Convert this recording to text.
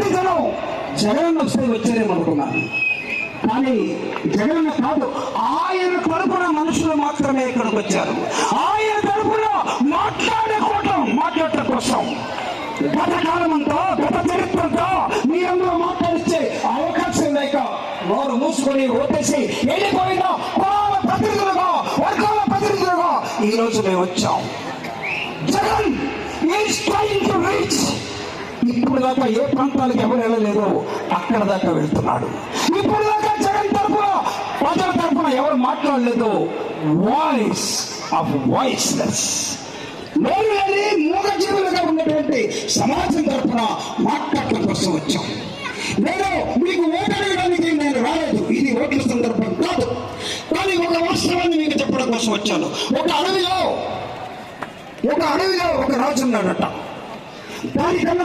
మంది జనం జగన్ వస్తే వచ్చారేమనుకున్నాను కానీ జగన్ కాదు ఆయన తరపున మనుషులు మాత్రమే ఇక్కడికి వచ్చారు. ఆయన తరపున మాట్లాడుకోవటం మాట్లాడటం కోసం. గత కాలమంతా గత చరిత్రంతో మీ అందరూ మాట్లాడిస్తే అవకాశం లేక వారు మూసుకొని ఓటేసి వెళ్ళిపోయిన కులాల ప్రతినిధులుగా వర్గాల ప్రతినిధులుగా ఈ రోజు మేము వచ్చాం. Jagan is trying to reach ఇప్పుడు దాకా ఏ ప్రాంతాలకు ఎవరు వెళ్ళలేదు అక్కడ దాకా వెళ్తున్నాడు. ఇప్పుడు దాకా జగన్ తరఫున ప్రజల తరఫున ఎవరు మాట్లాడలేదు వాయిస్ ఆఫ్ వాయిస్లెస్. నోరు లేని మూగజీవులుగా ఉన్నటువంటి సమాజం తరఫున మాట్లాడటం కోసం వచ్చాం. నేను మీకు ఓటు అడగడానికి నేను రాలేదు. ఇది ఓట్ల సందర్భం కాదు. కానీ ఒక వాస్తవాన్ని మీకు చెప్పడం కోసం వచ్చాను. ఒక అడవిలో ఒక అడవిలో ఒక రాజు ఉన్నాడట. దానికన్నా